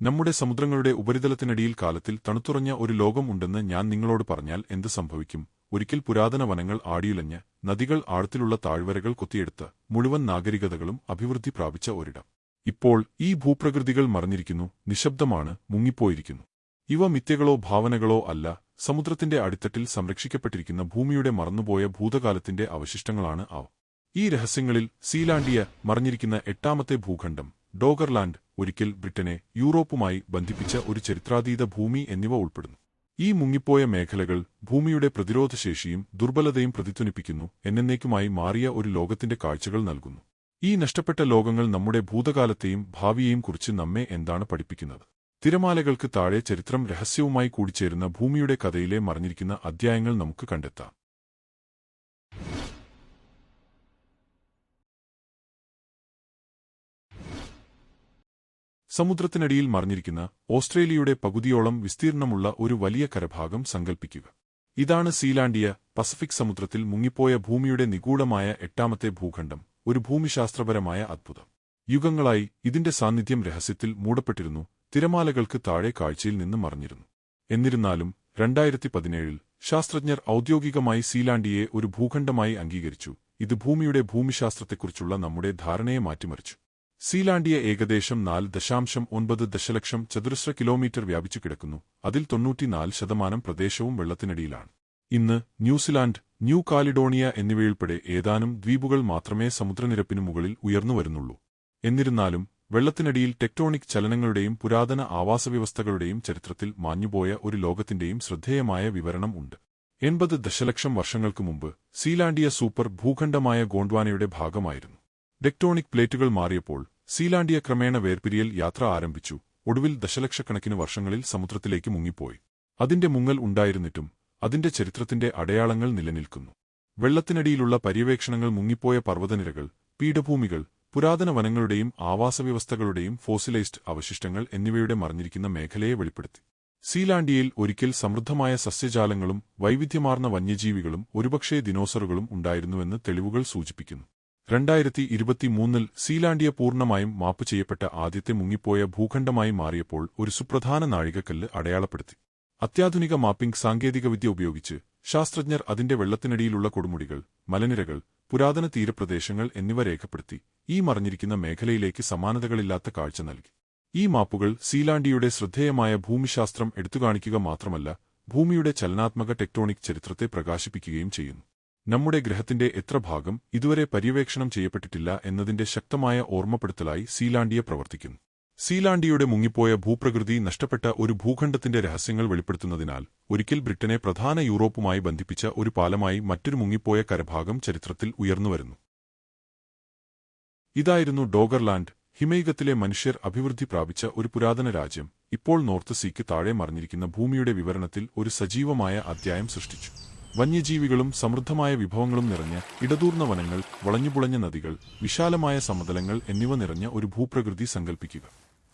നമ്മുടെ സമുദ്രങ്ങളുടെ ഉപരിതലത്തിനടിയിൽ കാലത്തിൽ തണുത്തുറഞ്ഞ ഒരു ലോകം ഉണ്ടെന്ന് ഞാൻ നിങ്ങളോട് പറഞ്ഞാൽ എന്ത് സംഭവിക്കും? ഒരിക്കൽ പുരാതന വനങ്ങൾ ആടിയുലഞ്ഞ് നദികൾ ആഴത്തിലുള്ള താഴ്വരകൾ കൊത്തിയെടുത്ത് മുഴുവൻ നാഗരികതകളും അഭിവൃദ്ധി പ്രാപിച്ച ഒരിടം. ഇപ്പോൾ ഈ ഭൂപ്രകൃതികൾ മറിഞ്ഞിരിക്കുന്നു നിശബ്ദമാണ് മുങ്ങിപ്പോയിരിക്കുന്നു. ഇവ മിഥ്യകളോ ഭാവനകളോ അല്ല സമുദ്രത്തിന്റെ അടിത്തട്ടിൽ സംരക്ഷിക്കപ്പെട്ടിരിക്കുന്ന ഭൂമിയുടെ മറന്നുപോയ ഭൂതകാലത്തിന്റെ അവശിഷ്ടങ്ങളാണ് അവ. ഈ രഹസ്യങ്ങളിൽ സീലാണ്ടിയ മറിഞ്ഞിരിക്കുന്ന എട്ടാമത്തെ ഭൂഖണ്ഡം ഡോഗർലാൻഡ് ഒരിക്കൽ ബ്രിട്ടനെ യൂറോപ്പുമായി ബന്ധിപ്പിച്ച ഒരു ചരിത്രാതീത ഭൂമി എന്നിവ ഉൾപ്പെടുന്നു. ഈ മുങ്ങിപ്പോയ മേഖലകൾ ഭൂമിയുടെ പ്രതിരോധശേഷിയും ദുർബലതയും പ്രതിധ്വനിപ്പിക്കുന്നു എന്നേക്കുമായി മാറിയ ഒരു ലോകത്തിന്റെ കാഴ്ചകൾ നൽകുന്നു. ഈ നഷ്ടപ്പെട്ട ലോകങ്ങൾ നമ്മുടെ ഭൂതകാലത്തെയും ഭാവിയെയും കുറിച്ച് നമ്മെ എന്താണ് പഠിപ്പിക്കുന്നത്? തിരമാലകൾക്ക് താഴെ ചരിത്രം രഹസ്യവുമായി കൂടിച്ചേരുന്ന ഭൂമിയുടെ കഥയിലെ മറിഞ്ഞിരിക്കുന്ന അധ്യായങ്ങൾ നമുക്ക് കണ്ടെത്താം. സമുദ്രത്തിനടിയിൽ മറിഞ്ഞിരിക്കുന്ന ഓസ്ട്രേലിയയുടെ പകുതിയോളം വിസ്തീർണമുള്ള ഒരു വലിയ കരഭാഗം സങ്കൽപ്പിക്കുക. ഇതാണ് സീലാൻഡിയ പസഫിക് സമുദ്രത്തിൽ മുങ്ങിപ്പോയ ഭൂമിയുടെ നിഗൂഢമായ എട്ടാമത്തെ ഭൂഖണ്ഡം ഒരു ഭൂമിശാസ്ത്രപരമായ അത്ഭുതം. യുഗങ്ങളായി ഇതിന്റെ സാന്നിധ്യം രഹസ്യത്തിൽ മൂടപ്പെട്ടിരുന്നു തിരമാലകൾക്ക് താഴെ കാഴ്ചയിൽ നിന്ന് മറിഞ്ഞിരുന്നു. എന്നിരുന്നാലും രണ്ടായിരത്തി പതിനേഴിൽ ശാസ്ത്രജ്ഞർ ഔദ്യോഗികമായി സീലാൻഡിയെ ഒരു ഭൂഖണ്ഡമായി അംഗീകരിച്ചു. ഇത് ഭൂമിയുടെ ഭൂമിശാസ്ത്രത്തെക്കുറിച്ചുള്ള നമ്മുടെ ധാരണയെ മാറ്റിമറിച്ചു. സീലാൻഡിയ ഏകദേശം നാല് ദശാംശം ഒൻപത് ദശലക്ഷം ചതുരശ്ര കിലോമീറ്റർ വ്യാപിച്ചു കിടക്കുന്നു. അതിൽ തൊണ്ണൂറ്റിനാല് ശതമാനം പ്രദേശവും വെള്ളത്തിനടിയിലാണ്. ഇന്ന് ന്യൂസിലാൻഡ് ന്യൂ കാലിഡോണിയ എന്നിവയുൾപ്പെടെ ഏതാനും ദ്വീപുകൾ മാത്രമേ സമുദ്രനിരപ്പിനു മുകളിൽ ഉയർന്നുവരുന്നുള്ളൂ എന്നിരുന്നാലും വെള്ളത്തിനടിയിൽ ടെക്ടോണിക് ചലനങ്ങളുടെയും പുരാതന ആവാസവ്യവസ്ഥകളുടെയും ചരിത്രത്തിൽ മാഞ്ഞുപോയ ഒരു ലോകത്തിന്റെയും ശ്രദ്ധേയമായ വിവരണം ഉണ്ട്. എൺപത് ദശലക്ഷം വർഷങ്ങൾക്കു മുമ്പ് സീലാണ്ടിയ സൂപ്പർ ഭൂഖണ്ഡമായ ഗോണ്ട്വാനയുടെ ഭാഗമായിരുന്നു. ടെക്ടോണിക് പ്ലേറ്റുകൾ മാറിയപ്പോൾ സീലാൻഡിയ ക്രമേണ വേർപിരിയൽ യാത്ര ആരംഭിച്ചു. ഒടുവിൽ ദശലക്ഷക്കണക്കിന് വർഷങ്ങളിൽ സമുദ്രത്തിലേക്ക് മുങ്ങിപ്പോയി. അതിന്റെ മുങ്ങൽ ഉണ്ടായിരുന്നിട്ടും അതിന്റെ ചരിത്രത്തിന്റെ അടയാളങ്ങൾ നിലനിൽക്കുന്നു. വെള്ളത്തിനടിയിലുള്ള പര്യവേക്ഷണങ്ങൾ മുങ്ങിപ്പോയ പർവതനിരകൾ പീഠഭൂമികൾ പുരാതന വനങ്ങളുടെയും ആവാസവ്യവസ്ഥകളുടെയും ഫോസിലൈസ്ഡ് അവശിഷ്ടങ്ങൾ എന്നിവയുടെ മറിഞ്ഞിരിക്കുന്ന മേഖലയെ വെളിപ്പെടുത്തി. സീലാൻഡിയയിൽ ഒരിക്കൽ സമൃദ്ധമായ സസ്യജാലങ്ങളും വൈവിധ്യമാർന്ന വന്യജീവികളും ഒരുപക്ഷേ ദിനോസറുകളും ഉണ്ടായിരുന്നുവെന്ന് തെളിവുകൾ സൂചിപ്പിക്കുന്നു. രണ്ടായിരത്തി ഇരുപത്തിമൂന്നിൽ സീലാൻഡിയ പൂർണമായും മാപ്പ് ചെയ്യപ്പെട്ട ആദ്യത്തെ മുങ്ങിപ്പോയ ഭൂഖണ്ഡമായി മാറിയപ്പോൾ ഒരു സുപ്രധാന നാഴികക്കല്ല് അടയാളപ്പെടുത്തി. അത്യാധുനിക മാപ്പിംഗ് സാങ്കേതികവിദ്യ ഉപയോഗിച്ച് ശാസ്ത്രജ്ഞർ അതിന്റെ വെള്ളത്തിനടിയിലുള്ള കൊടുമുടികൾ മലനിരകൾ പുരാതന തീരപ്രദേശങ്ങൾ എന്നിവ രേഖപ്പെടുത്തി ഈ മറിഞ്ഞിരിക്കുന്ന മേഖലയിലേക്ക് സമാനതകളില്ലാത്ത കാഴ്ച നൽകി. ഈ മാപ്പുകൾ സീലാൻഡിയുടെ ശ്രദ്ധേയമായ ഭൂമിശാസ്ത്രം എടുത്തുകാണിക്കുക മാത്രമല്ല ഭൂമിയുടെ ചലനാത്മക ടെക്ടോണിക് ചരിത്രത്തെ പ്രകാശിപ്പിക്കുകയും ചെയ്യുന്നു. നമ്മുടെ ഗ്രഹത്തിന്റെ എത്ര ഭാഗം ഇതുവരെ പര്യവേക്ഷണം ചെയ്യപ്പെട്ടിട്ടില്ല എന്നതിന്റെ ശക്തമായ ഓർമ്മപ്പെടുത്തലായി സീലാണ്ടിയെ പ്രവർത്തിക്കുന്നു. സീലാണ്ടിയുടെ മുങ്ങിപ്പോയ ഭൂപ്രകൃതി നഷ്ടപ്പെട്ട ഒരു ഭൂഖണ്ഡത്തിന്റെ രഹസ്യങ്ങൾ വെളിപ്പെടുത്തുന്നതിനാൽ ഒരിക്കൽ ബ്രിട്ടനെ പ്രധാന യൂറോപ്പുമായി ബന്ധിപ്പിച്ച ഒരു പാലമായി മറ്റൊരു മുങ്ങിപ്പോയ കരഭാഗം ചരിത്രത്തിൽ ഉയർന്നുവരുന്നു. ഇതായിരുന്നു ഡോഗർലാൻഡ് ഹിമയുഗത്തിലെ മനുഷ്യർ അഭിവൃദ്ധി പ്രാപിച്ച ഒരു പുരാതന രാജ്യം. ഇപ്പോൾ നോർത്ത് സീക്ക് താഴെ മറിഞ്ഞിരിക്കുന്ന ഭൂമിയുടെ വിവരണത്തിൽ ഒരു സജീവമായ അധ്യായം സൃഷ്ടിച്ചു. വന്യജീവികളും സമൃദ്ധമായ വിഭവങ്ങളും നിറഞ്ഞ ഇടതൂർന്ന വനങ്ങൾ വളഞ്ഞുപുളഞ്ഞ നദികൾ വിശാലമായ സമതലങ്ങൾ എന്നിവ നിറഞ്ഞ ഒരു ഭൂപ്രകൃതി സങ്കല്പിക്കുക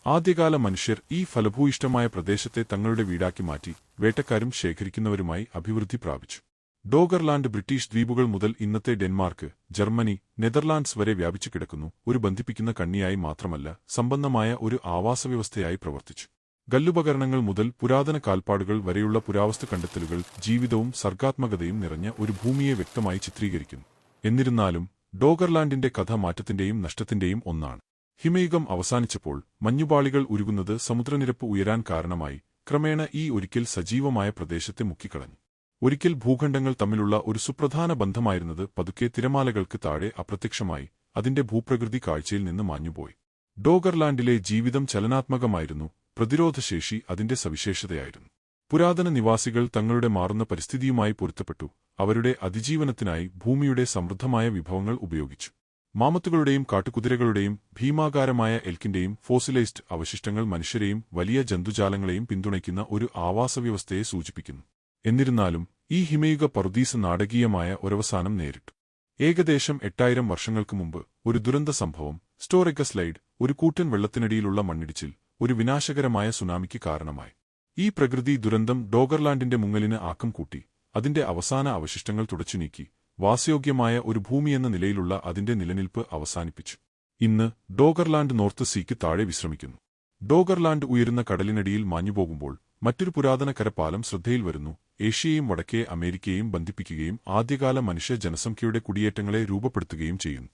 ആദ്യകാല മനുഷ്യർ ഈ ഫലഭൂയിഷ്ടമായ പ്രദേശത്തെ തങ്ങളുടെ വീടാക്കി മാറ്റി വേട്ടക്കാരും ശേഖരിക്കുന്നവരുമായി അഭിവൃദ്ധി പ്രാപിച്ചു. ഡോഗർലാൻഡ് ബ്രിട്ടീഷ് ദ്വീപുകൾ മുതൽ ഇന്നത്തെ ഡെൻമാർക്ക് ജർമ്മനി നെതർലാൻഡ്സ് വരെ വ്യാപിച്ചു കിടക്കുന്നു ഒരു ബന്ധിപ്പിക്കുന്ന കണ്ണിയായി മാത്രമല്ല സമ്പന്നമായ ഒരു ആവാസവ്യവസ്ഥയായി പ്രവർത്തിച്ചു. ഗല്ലുപകരണങ്ങൾ മുതൽ പുരാതന കാൽപ്പാടുകൾ വരെയുള്ള പുരാവസ്തു കണ്ടെത്തലുകൾ ജീവിതവും സർഗാത്മകതയും നിറഞ്ഞ ഒരു ഭൂമിയെ വ്യക്തമായി ചിത്രീകരിക്കുന്നു. എന്നിരുന്നാലും ഡോഗർലാൻഡിന്റെ കഥ മാറ്റത്തിന്റെയും നഷ്ടത്തിന്റെയും ഒന്നാണ്. ഹിമയുഗം അവസാനിച്ചപ്പോൾ മഞ്ഞുപാളികൾ ഉരുകുന്നത് സമുദ്രനിരപ്പ് ഉയരാൻ കാരണമായി ക്രമേണ ഈ ഒരിക്കൽ സജീവമായ പ്രദേശത്തെ മുക്കിക്കളഞ്ഞു. ഒരിക്കൽ ഭൂഖണ്ഡങ്ങൾ തമ്മിലുള്ള ഒരു സുപ്രധാന ബന്ധമായിരുന്നത് പതുക്കെ തിരമാലകൾക്ക് താഴെ അപ്രത്യക്ഷമായി അതിന്റെ ഭൂപ്രകൃതി കാഴ്ചയിൽ നിന്ന് മാഞ്ഞുപോയി. ഡോഗർലാൻഡിലെ ജീവിതം ചലനാത്മകമായിരുന്നു പ്രതിരോധശേഷി അതിന്റെ സവിശേഷതയായിരുന്നു. പുരാതന നിവാസികൾ തങ്ങളുടെ മാറുന്ന പരിസ്ഥിതിയുമായി പൊരുത്തപ്പെട്ടു. അവരുടെ അതിജീവനത്തിനായി ഭൂമിയുടെ സമൃദ്ധമായ വിഭവങ്ങൾ ഉപയോഗിച്ചു. മാമത്തുകളുടെയും കാട്ടുകുതിരകളുടെയും ഭീമാകാരമായ എൽക്കിന്റെയും ഫോസിലൈസ്ഡ് അവശിഷ്ടങ്ങൾ മനുഷ്യരെയും വലിയ ജന്തുജാലങ്ങളെയും പിന്തുണയ്ക്കുന്ന ഒരു ആവാസവ്യവസ്ഥയെ സൂചിപ്പിക്കുന്നു. എന്നിരുന്നാലും ഈ ഹിമയുഗ പർദീസ നാടകീയമായ ഒരവസാനം നേരിട്ടു. ഏകദേശം എട്ടായിരം വർഷങ്ങൾക്ക് മുമ്പ് ഒരു ദുരന്ത സംഭവം സ്റ്റോറിക്ക സ്ലൈഡ് ഒരു കൂറ്റൻ വെള്ളത്തിനടിയിലുള്ള മണ്ണിടിച്ചിൽ ഒരു വിനാശകരമായ സുനാമിക്ക് കാരണമായി. ഈ പ്രകൃതി ദുരന്തം ഡോഗർലാൻഡിന്റെ മുങ്ങലിന് ആക്കം കൂട്ടി അതിന്റെ അവസാന അവശിഷ്ടങ്ങൾ തുടച്ചുനീക്കി വാസയോഗ്യമായ ഒരു ഭൂമിയെന്ന നിലയിലുള്ള അതിന്റെ നിലനിൽപ്പ് അവസാനിപ്പിച്ചു. ഇന്ന് ഡോഗർലാൻഡ് നോർത്ത് സീക്ക് താഴെ വിശ്രമിക്കുന്നു. ഡോഗർലാൻഡ് ഉയരുന്ന കടലിനടിയിൽ മാഞ്ഞുപോകുമ്പോൾ മറ്റൊരു പുരാതന കരപ്പാലം ശ്രദ്ധയിൽ വരുന്നു ഏഷ്യയെയും വടക്കേ അമേരിക്കയെയും ബന്ധിപ്പിക്കുകയും ആദ്യകാല മനുഷ്യ ജനസംഖ്യയുടെ കുടിയേറ്റങ്ങളെ രൂപപ്പെടുത്തുകയും ചെയ്യുന്നു.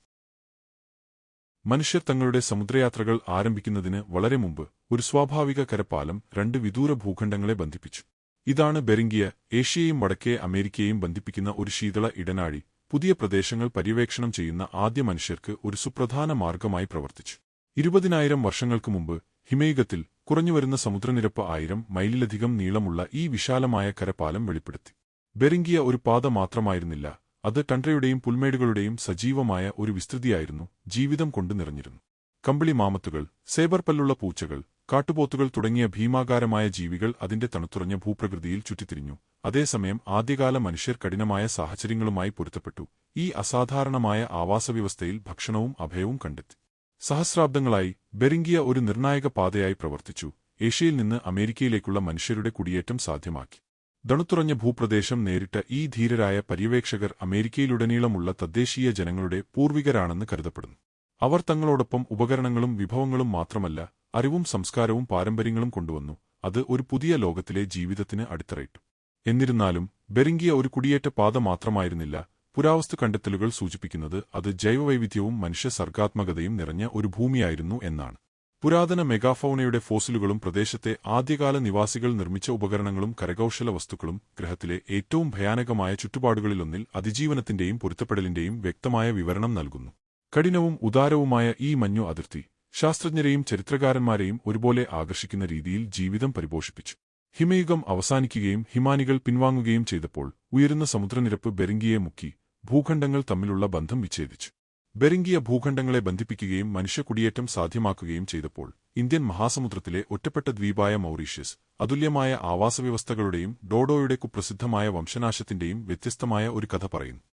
മനുഷ്യർ തങ്ങളുടെ സമുദ്രയാത്രകൾ ആരംഭിക്കുന്നതിന് വളരെ മുമ്പ് ഒരു സ്വാഭാവിക കരപ്പാലം രണ്ട് വിദൂര ഭൂഖണ്ഡങ്ങളെ ബന്ധിപ്പിച്ചു. ഇതാണ് ബെറിംഗിയ ഏഷ്യയും വടക്കേ അമേരിക്കയെയും ബന്ധിപ്പിക്കുന്ന ഒരു ശീതള ഇടനാഴി പുതിയ പ്രദേശങ്ങൾ പര്യവേക്ഷണം ചെയ്യുന്ന ആദ്യ മനുഷ്യർക്ക് ഒരു സുപ്രധാന മാർഗമായി പ്രവർത്തിച്ചു. ഇരുപതിനായിരം വർഷങ്ങൾക്ക് മുമ്പ് ഹിമയുഗത്തിൽ കുറഞ്ഞുവരുന്ന സമുദ്രനിരപ്പ് ആയിരം മൈലിലധികം നീളമുള്ള ഈ വിശാലമായ കരപ്പാലം വെളിപ്പെടുത്തി. ബെറിംഗിയ ഒരു പാത മാത്രമായിരുന്നില്ല അത് ടണ്ട്രയുടെയും പുൽമേടുകളുടെയും സജീവമായ ഒരു വിസ്തൃതിയായിരുന്നു ജീവിതം കൊണ്ട് നിറഞ്ഞിരുന്നു. കമ്പിളി മാമത്തുകൾ സേബർ പല്ലുള്ള പൂച്ചകൾ കാട്ടുപോത്തുകൾ തുടങ്ങിയ ഭീമാകാരമായ ജീവികൾ അതിന്റെ തണുത്തുറഞ്ഞ ഭൂപ്രകൃതിയിൽ ചുറ്റിത്തിരിഞ്ഞു. അതേസമയം ആദ്യകാല മനുഷ്യർ കഠിനമായ സാഹചര്യങ്ങളുമായി പൊരുത്തപ്പെട്ടു. ഈ അസാധാരണമായ ആവാസവ്യവസ്ഥയിൽ ഭക്ഷണവും അഭയവും കണ്ടെത്തി. സഹസ്രാബ്ദങ്ങളായി ബെറിംഗിയ ഒരു നിർണായക പാതയായി പ്രവർത്തിച്ചു. ഏഷ്യയിൽ നിന്ന് അമേരിക്കയിലേക്കുള്ള മനുഷ്യരുടെ കുടിയേറ്റം സാധ്യമാക്കി. തണുത്തുറഞ്ഞ ഭൂപ്രദേശം നേരിട്ട ഈ ധീരരായ പര്യവേക്ഷകർ അമേരിക്കയിലുടനീളമുള്ള തദ്ദേശീയ ജനങ്ങളുടെ പൂർവികരാണെന്ന് കരുതപ്പെടുന്നു. അവർ തങ്ങളോടൊപ്പം ഉപകരണങ്ങളും വിഭവങ്ങളും മാത്രമല്ല അറിവും സംസ്കാരവും പാരമ്പര്യങ്ങളും കൊണ്ടുവന്നു. അത് ഒരു പുതിയ ലോകത്തിലെ ജീവിതത്തിന് അടിത്തറയിട്ടു. എന്നിരുന്നാലും ബെറിംഗിയ ഒരു കുടിയേറ്റ പാത മാത്രമായിരുന്നില്ല. പുരാവസ്തു കണ്ടെത്തലുകൾ സൂചിപ്പിക്കുന്നത് അത് ജൈവവൈവിധ്യവും മനുഷ്യ സർഗാത്മകതയും നിറഞ്ഞ ഒരു ഭൂമിയായിരുന്നു എന്നാണ്. പുരാതന മെഗാഫൌണയുടെ ഫോസിലുകളും പ്രദേശത്തെ ആദ്യകാല നിവാസികൾ നിർമ്മിച്ച ഉപകരണങ്ങളും കരകൌശല വസ്തുക്കളും ഗ്രഹത്തിലെ ഏറ്റവും ഭയാനകമായ ചുറ്റുപാടുകളിലൊന്നിൽ അതിജീവനത്തിന്റെയും പൊരുത്തപ്പെടലിന്റെയും വ്യക്തമായ വിവരണം നൽകുന്നു. കഠിനവും ഉദാരവുമായ ഈ മഞ്ഞു അതിർത്തി ശാസ്ത്രജ്ഞരെയും ചരിത്രകാരന്മാരെയും ഒരുപോലെ ആകർഷിക്കുന്ന രീതിയിൽ ജീവിതം പരിപോഷിപ്പിച്ചു. ഹിമയുഗം അവസാനിക്കുകയും ഹിമാനികൾ പിൻവാങ്ങുകയും ചെയ്തപ്പോൾ ഉയരുന്ന സമുദ്രനിരപ്പ് ബെറിംഗിയെ മുക്കി ഭൂഖണ്ഡങ്ങൾ തമ്മിലുള്ള ബന്ധം വിച്ഛേദിച്ചു. ബെറിംഗിയ ഭൂഖണ്ഡങ്ങളെ ബന്ധിപ്പിക്കുകയും മനുഷ്യകുടിയേറ്റം സാധ്യമാക്കുകയും ചെയ്തപ്പോൾ ഇന്ത്യൻ മഹാസമുദ്രത്തിലെ ഒറ്റപ്പെട്ട ദ്വീപായ മൗറീഷ്യസ് അതുല്യമായ ആവാസവ്യവസ്ഥകളുടെയും ഡോഡോയുടെ കുപ്രസിദ്ധമായ വംശനാശത്തിന്റെയും വ്യത്യസ്തമായ ഒരു കഥ പറയുന്നു.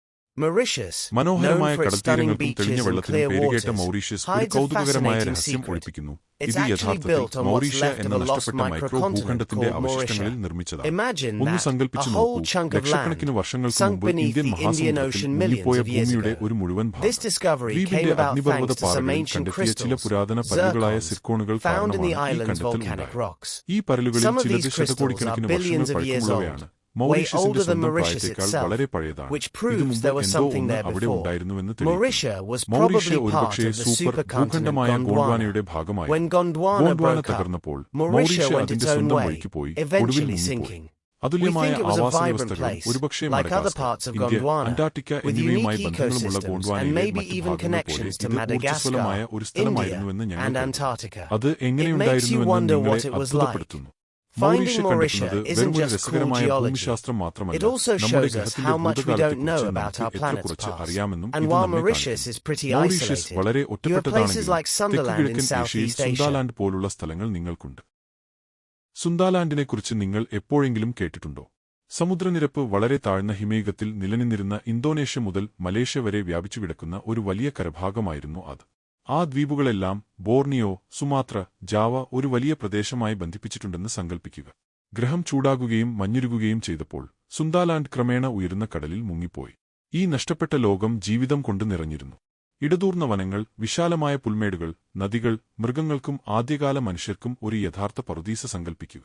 മനോഹരമായ കടൽത്തീരങ്ങൾക്കും തെളിഞ്ഞ വെള്ളത്തിനും പേരുകേട്ട മൗറീഷ്യസ് ഒരു കൗതുകകരമായ രഹസ്യം. ഒളിപ്പിക്കുന്നു. ഇത് യഥാർത്ഥത്തിൽ മൗറീഷ്യ എന്ന നഷ്ടപ്പെട്ട മൈക്രോ ഭൂഖണ്ഡത്തിന്റെ അവശിഷ്ടങ്ങളിൽ നിർമ്മിച്ചതാണ്. ഒന്ന് സങ്കല്പിച്ചു നോക്കൂ. ലക്ഷക്കണക്കിന് വർഷങ്ങൾക്ക് മുമ്പ് ഇന്ത്യൻ Indian മഹാസമുദ്രത്തിൽ മുങ്ങിപ്പോയ ഭൂമിയുടെ. ഒരു മുഴുവൻ ദ്വീപിന്റെ അഗ്നിപർവത പാറകളിൽ കണ്ടെത്തിയ ചില പുരാതന പല്ലുകളായ സിർക്കോണുകൾ കാരണമാണ് ഈ കണ്ടെത്തൽ ഉണ്ടായത്. ഈ പരലുകളിൽ ചിലത് ശതകോടിക്കണക്കിന് വർഷങ്ങൾ പഴക്കമുള്ളവയാണ്. Mauritius way older than Mauritius itself, which proves there was something there before. Mauritia was probably part of the supercontinent Gondwana. When Gondwana, Gondwana broke up, Mauritia went its own way, eventually sinking. We think it was a vibrant place, like other parts of Gondwana, with unique ecosystems and maybe even connections to Madagascar, India and Antarctica. It makes you wonder what it was like. Finding മൗറീഷ്യ Mauritia കണ്ടെത്തുന്നത് isn't വെറും ഒരു just cool രസകരമായ geology. ഭൂമിശാസ്ത്രം മാത്രമല്ല It also നമ്മുടെ shows us ഗ്രഹത്തിന്റെ how much we don't know ഭൂതകാലത്തെക്കുറിച്ച് about our നമുക്ക് എത്ര planet's കുറച്ച് past. അറിയാമെന്നും And ഇത് while നമ്മെ Mauritius കാണിക്കുന്നു. is pretty മൗറീഷ്യസ് isolated, വളരെ you have places ഒറ്റപ്പെട്ടതാണെങ്കിലും like Sunderland in തെക്കുകിഴക്കൻ ഏഷ്യയിൽ Southeast Asia. സുന്ദാലാൻഡ് പോലുള്ള സ്ഥലങ്ങൾ നിങ്ങൾക്കുണ്ട് സുന്ദാലാൻഡിനെക്കുറിച്ച് നിങ്ങൾ എപ്പോഴെങ്കിലും കേട്ടിട്ടുണ്ടോ സമുദ്രനിരപ്പ് വളരെ താഴ്ന്ന ഹിമയുഗത്തിൽ നിലനിന്നിരുന്ന ഇന്തോനേഷ്യ മുതൽ മലേഷ്യ വരെ വ്യാപിച്ചു കിടക്കുന്ന ഒരു വലിയ കരഭാഗമായിരുന്നു അത് ആ ദ്വീപുകളെല്ലാം ബോർണിയോ സുമാത്ര ജാവ ഒരു വലിയ പ്രദേശമായി ബന്ധിപ്പിച്ചിട്ടുണ്ടെന്ന് സങ്കൽപ്പിക്കുക. ഗ്രഹം ചൂടാകുകയും മഞ്ഞുരുകുകയും ചെയ്തപ്പോൾ സുന്ദാലാൻഡ് ക്രമേണ ഉയരുന്ന കടലിൽ മുങ്ങിപ്പോയി. ഈ നഷ്ടപ്പെട്ട ലോകം ജീവിതം കൊണ്ട് നിറഞ്ഞിരുന്നു. ഇടതൂർന്ന വനങ്ങൾ വിശാലമായ പുൽമേടുകൾ നദികൾ മൃഗങ്ങൾക്കും ആദ്യകാല മനുഷ്യർക്കും ഒരു യഥാർത്ഥ പറുദീസ സങ്കൽപ്പിക്കുക.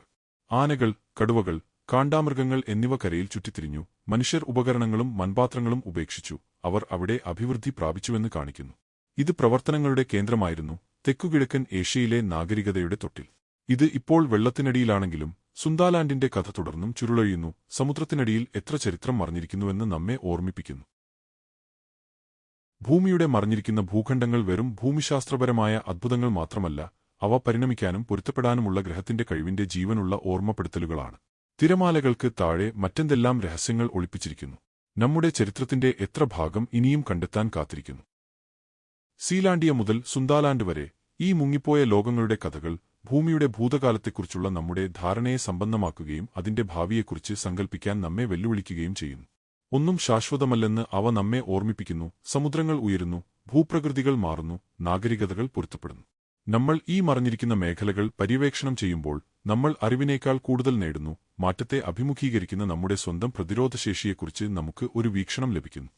ആനകൾ കടുവകൾ കാണ്ടാമൃഗങ്ങൾ എന്നിവ കരയിൽ ചുറ്റിത്തിരിഞ്ഞു. മനുഷ്യർ ഉപകരണങ്ങളും മൺപാത്രങ്ങളും ഉപേക്ഷിച്ചു. അവർ അവിടെ അഭിവൃദ്ധി പ്രാപിച്ചുവെന്ന് കാണിക്കുന്നു. ഇത് പ്രവർത്തനങ്ങളുടെ കേന്ദ്രമായിരുന്നു തെക്കുകിഴക്കൻ ഏഷ്യയിലെ നാഗരികതയുടെ തൊട്ടിൽ. ഇത് ഇപ്പോൾ വെള്ളത്തിനടിയിലാണെങ്കിലും സുന്ദാലാൻഡിന്റെ കഥ തുടർന്നും ചുരുളഴിയുന്നു. സമുദ്രത്തിനടിയിൽ എത്ര ചരിത്രം മറിഞ്ഞിരിക്കുന്നുവെന്ന് നമ്മെ ഓർമ്മിപ്പിക്കുന്നു. ഭൂമിയുടെ മറിഞ്ഞിരിക്കുന്ന ഭൂഖണ്ഡങ്ങൾ വെറും ഭൂമിശാസ്ത്രപരമായ അത്ഭുതങ്ങൾ മാത്രമല്ല അവ പരിണമിക്കാനും പൊരുത്തപ്പെടാനുമുള്ള ഗ്രഹത്തിന്റെ കഴിവിന്റെ ജീവനുള്ള ഓർമ്മപ്പെടുത്തലുകളാണ്. തിരമാലകൾക്ക് താഴെ മറ്റെന്തെല്ലാം രഹസ്യങ്ങൾ ഒളിപ്പിച്ചിരിക്കുന്നു? നമ്മുടെ ചരിത്രത്തിന്റെ എത്ര ഭാഗം ഇനിയും കണ്ടെത്താൻ കാത്തിരിക്കുന്നു? സീലാൻഡിയ മുതൽ സുന്ദാലാണ്ട് വരെ ഈ മുങ്ങിപ്പോയ ലോകങ്ങളുടെ കഥകൾ ഭൂമിയുടെ ഭൂതകാലത്തെക്കുറിച്ചുള്ള നമ്മുടെ ധാരണയെ സമ്പന്നമാക്കുകയും അതിന്റെ ഭാവിയെക്കുറിച്ച് സങ്കൽപ്പിക്കാൻ നമ്മെ വെല്ലുവിളിക്കുകയും ചെയ്യുന്നു. ഒന്നും ശാശ്വതമല്ലെന്ന് അവ നമ്മെ ഓർമ്മിപ്പിക്കുന്നു സമുദ്രങ്ങൾ ഉയരുന്നു ഭൂപ്രകൃതികൾ മാറുന്നു നാഗരികതകൾ പൊരുത്തപ്പെടുന്നു. നമ്മൾ ഈ മറിഞ്ഞിരിക്കുന്ന മേഖലകൾ പര്യവേക്ഷണം ചെയ്യുമ്പോൾ നമ്മൾ അറിവിനേക്കാൾ കൂടുതൽ നേടുന്നു മാറ്റത്തെ അഭിമുഖീകരിക്കുന്ന നമ്മുടെ സ്വന്തം പ്രതിരോധശേഷിയെക്കുറിച്ച് നമുക്ക് ഒരു വീക്ഷണം ലഭിക്കുന്നു.